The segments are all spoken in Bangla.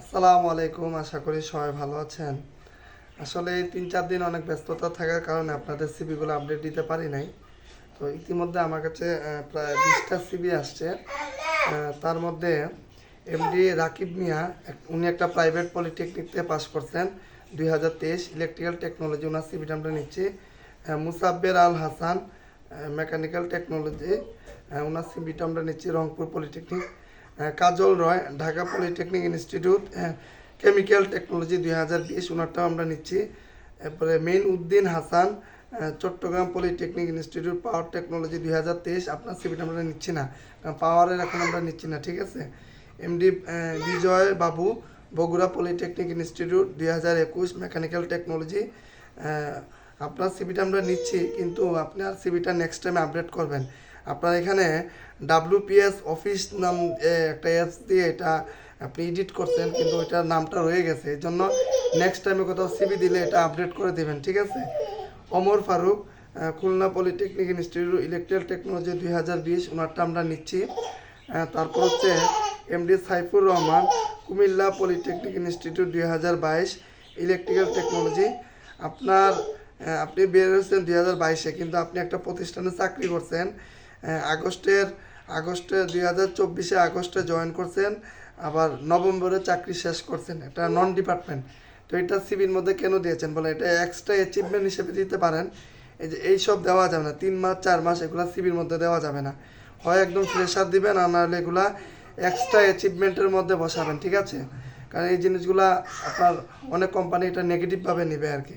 আসসালামু আলাইকুম, আশা করি সবাই ভালো আছেন। আসলে এই তিন চার দিন অনেক ব্যস্ততা থাকার কারণে আপনাদের সিবিগুলো আপডেট দিতে পারি নাই। তো ইতিমধ্যে আমার কাছে প্রায় বিশটা সিবি আসছে। তার মধ্যে এমডি রাকিব মিয়া উনি একটা প্রাইভেট পলিটেকনিকতে পাস করছেন দুই হাজার তেইশ ইলেকট্রিক্যাল টেকনোলজি ওনার সিবিটা আমরা নিচ্ছি মুসাব্বের আল হাসান মেকানিক্যাল টেকনোলজি ওনার সিবিটা আমরা নিচ্ছি Rangpur polytechnic Kajal Roy, Dhaka polytechnic institute chemical technology দুই হাজার বিশ আমরা নিচ্ছি। এরপরে Main Uddin Hasan Chattogram polytechnic institute power technology দুই হাজার তেইশ, আপনার সিবিটা আমরা নিচ্ছি না পাওয়ারের এখন আমরা নিচ্ছি না, ঠিক আছে? এমডি বিজয় বাবু, বগুড়া পলিটেকনিক ইনস্টিটিউট দুই হাজার একুশ, মেকানিক্যাল টেকনোলজি আপনার সিবিটা আমরা নিচ্ছি, কিন্তু আপনার সিবিটা নেক্সট টাইমে আপডেট করবেন। আপনার এখানে ডাব্লিউপিএস অফিস নাম একটা অ্যাপস দিয়ে এটা আপনি এডিট করছেন, কিন্তু ওইটার নামটা রয়ে গেছে। এই জন্য নেক্সট টাইমে কোথাও সিবি দিলে এটা আপডেট করে দেবেন, ঠিক আছে? Omar Faruk Khulna polytechnic institute electrical technology দুই হাজার বিশ, ওনারটা আমরা নিচ্ছি। তারপর হচ্ছে MD Saifur Rahman, Cumilla polytechnic institute দুই হাজার বাইশ ইলেকট্রিক্যাল টেকনোলজি আপনার আপনি বের হয়েছেন দুই হাজার বাইশে, কিন্তু আপনি একটা প্রতিষ্ঠানে চাকরি করছেন। আগস্টের আগস্টে দুই হাজার চব্বিশে আগস্টে জয়েন করছেন, আবার নভেম্বরে চাকরি শেষ করছেন এটা নন ডিপার্টমেন্ট তো এটা সিভির মধ্যে কেন দিয়েছেন? বলে এটা এক্সট্রা অ্যাচিভমেন্ট হিসেবে দিতে পারেন। এই যে এইসব দেওয়া যাবে না, তিন মাস, চার মাস এগুলো সিভির মধ্যে দেওয়া যাবে না। হয় একদম ফ্রেশার দিবেন, আর নাহলে এগুলা এক্সট্রা অ্যাচিভমেন্টের মধ্যে বসাবেন, ঠিক আছে? কারণ এই জিনিসগুলা আপনার অনেক কোম্পানি এটা নেগেটিভভাবে নেবে আর কি।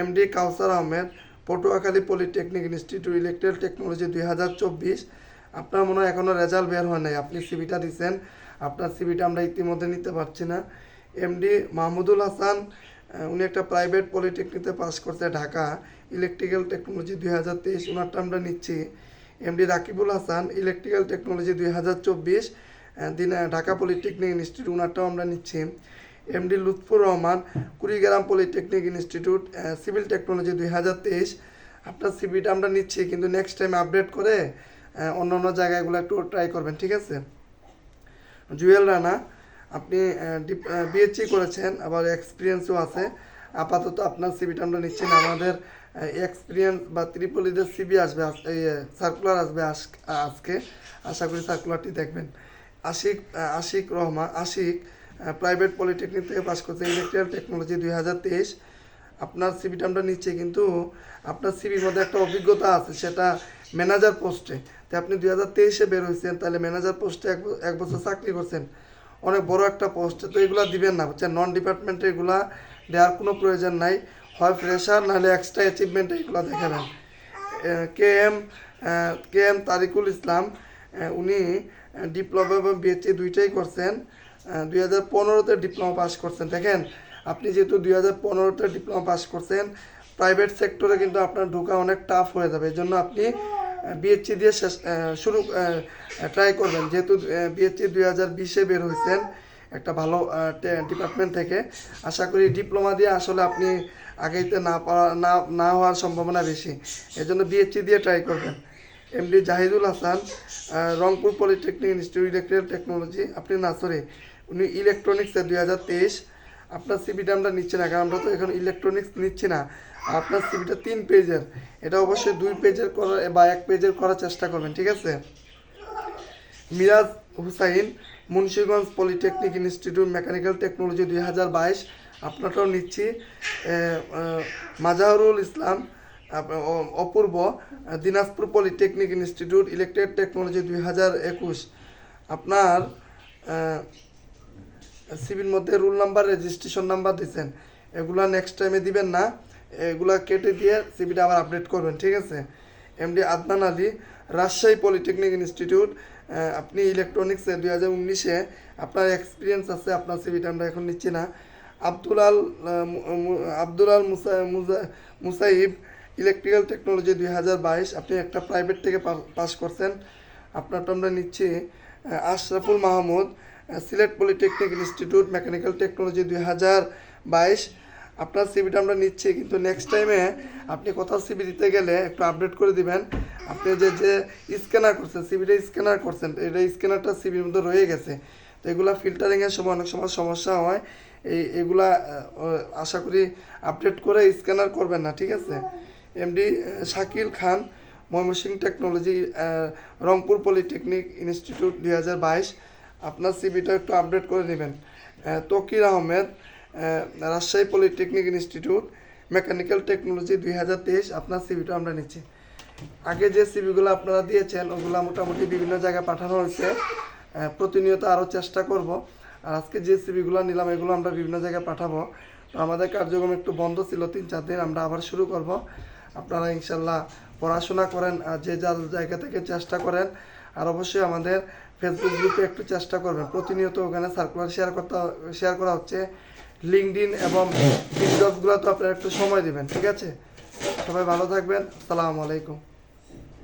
MD Kawsar Ahmed Patuakhali polytechnic institute electrical technology দুই হাজার চব্বিশ। আপনার মনে হয় এখনও রেজাল্ট বের হয় নাই? আপনি সিবিটা দিচ্ছেন আপনার সিবিটা আমরা ইতিমধ্যে নিতে পারছি না। এমডি মাহমুদুল হাসান উনি একটা প্রাইভেট পলিটেকনিকতে পাস করছে ঢাকা। ইলেকট্রিক্যাল টেকনোলজি দুই হাজার তেইশ ওনারটা আমরা নিচ্ছি। MD Rakibul Hasan electrical technology দুই হাজার চব্বিশ দিন ঢাকা পলিটেকনিক ইনস্টিটিউট ওনারটাও আমরা নিচ্ছি। MD Lutfur Rahman, Kurigram polytechnic institute civil technology দুই হাজার তেইশ। আপনার সিবিটা আমরা নিচ্ছি, কিন্তু নেক্সট টাইম আপডেট করে অন্য অন্য জায়গাগুলো একটু ট্রাই করবেন, ঠিক আছে? জুয়েল রানা, আপনি বিএসসি করেছেন, আবার এক্সপিরিয়েন্সও আছে। আপাতত আপনার সিবিটা আমরা নিচ্ছি না, আমাদের এক্সপিরিয়েন্স বা ত্রিপলিদের সিবি আসবে সার্কুলার আসবে, আজ- আজকে আশা করি সার্কুলারটি দেখবেন। আশিক আশিক রহমান, আশিক প্রাইভেট পলিটেকনিক থেকে পাস করছে ইলেকট্রিক্যাল টেকনোলজি দুই হাজার তেইশ। আপনার সিবিটা আমরা নিচ্ছি, কিন্তু আপনার সিবির মধ্যে একটা অভিজ্ঞতা আছে, সেটা ম্যানেজার পোস্টে তো আপনি দুই হাজার তেইশে বের হয়েছেন তাহলে ম্যানেজার পোস্টে এক এক বছর চাকরি করছেন। অনেক বড় একটা পোস্টে তো এগুলো দিবেন না, বুঝছেন? নন ডিপার্টমেন্টে এগুলা দেওয়ার কোনো প্রয়োজন নাই। হয় ফ্রেশার নাহলে এক্সট্রা অ্যাচিভমেন্ট এগুলো দেখাবেন। K M K M Tarikul Islam উনি ডিপ্লোমা এবং বিএসসি দুইটাই করছেন। দুই হাজার পনেরোতে ডিপ্লোমা পাস করছেন। দেখেন, আপনি যেহেতু দুই হাজার পনেরোতে ডিপ্লোমা পাস করছেন প্রাইভেট সেক্টরে কিন্তু আপনার ঢোকা অনেক টাফ হয়ে যাবে। এই জন্য আপনি বিএসসি দিয়ে শুরু ট্রাই করবেন। যেহেতু বিএসসি দুই হাজার বিশে বের হয়েছেন, একটা ভালো ডিপার্টমেন্ট থেকে। আশা করি ডিপ্লোমা দিয়ে আসলে আপনি আগাইতে না পাওয়া না না হওয়ার সম্ভাবনা বেশি। এই জন্য বিএসসি দিয়ে ট্রাই করবেন। MD Zahidul Hasan Rangpur polytechnic institute electrical technology আপনি না সরি উনি ইলেকট্রনিক্সে দুই হাজার তেইশ। আপনার সিবিটা আমরা নিচ্ছি না, কারণ আমরা তো এখন ইলেকট্রনিক্স নিচ্ছি না। আপনার সিবিটা তিন পেজের এটা অবশ্যই দুই পেজের করার বা এক পেজের করার চেষ্টা করবেন, ঠিক আছে? Miraj Hussain, Munshiganj polytechnic institute mechanical technology দুই হাজার বাইশ। আপনারটাও নিচ্ছি। Mazharul Islam Apurba, Dinajpur polytechnic institute electric technology দুই হাজার একুশ। আপনার সিভির মধ্যে রুল নাম্বার, রেজিস্ট্রেশন নাম্বার দিচ্ছেন এগুলা নেক্সট টাইমে দিবেন না। এগুলা কেটে দিয়ে সিভিটা আবার আপডেট করবেন, ঠিক আছে? MD Adnan Ali, Rajshahi polytechnic institute. আপনি ইলেকট্রনিক্সে দুই হাজার উনিশে আপনার এক্সপিরিয়েন্স আছে, আপনার সিভিটা আমরা এখন নিচ্ছি না। আব্দুল আল আব্দুল আল মুসা মুসাইব ইলেকট্রিক্যাল টেকনোলজি দুই হাজার বাইশ। আপনি একটা প্রাইভেট থেকে পাস করছেন। আপনারটা আমরা নিচ্ছি Ashraful Mahmud Sylhet polytechnic institute mechanical technology দুই হাজার বাইশ। আপনার সিবিটা আমরা নিচ্ছি, কিন্তু নেক্সট টাইমে আপনি কোথাও সিবি দিতে গেলে একটু আপডেট করে দিবেন। আপনি যে যে স্ক্যানার করছেন সিবিটা স্ক্যানার করছেন, এটা স্ক্যানারটা সিবির মধ্যে রয়ে গেছে। তো এগুলা ফিল্টারিংয়ের সময়, অনেক সময় সমস্যা হয়। এই, এগুলা আশা করি আপডেট করে স্ক্যানার করবেন না, ঠিক আছে? MD Shakil Khan, Mymensingh technology Rangpur polytechnic institute দুই হাজার বাইশ। আপনার সিবিটা একটু আপডেট করে নেবেন। Tokir Ahmed Rajshahi polytechnic institute, mechanical technology দুই হাজার তেইশ, আপনার সিবিটা আমরা নিচ্ছি। আগে যে সিবিগুলো আপনারা দিয়েছেন, ওগুলো মোটামুটি বিভিন্ন জায়গায় পাঠানো হয়েছে। প্রতিনিয়ত আরও চেষ্টা করব। আর আজকে যে সিবিগুলো নিলাম, এগুলো আমরা বিভিন্ন জায়গায় পাঠাবো। তো আমাদের কার্যক্রম একটু বন্ধ ছিল, তিন চার দিন, আমরা আবার শুরু করব। আপনারা ইনশাল্লাহ পড়াশোনা করেন, আর যে যার জায়গা থেকে চেষ্টা করেন, আর অবশ্যই আমাদের ফেসবুক গ্রুপে একটু চেষ্টা করবেন। প্রতিনিয়ত ওখানে সার্কুলার শেয়ার করতে শেয়ার করা হচ্ছে। লিঙ্কডিন এবং টিকটকগুলো তো আপনারা একটু সময় দিবেন, ঠিক আছে? সবাই ভালো থাকবেন। সালামু আলাইকুম।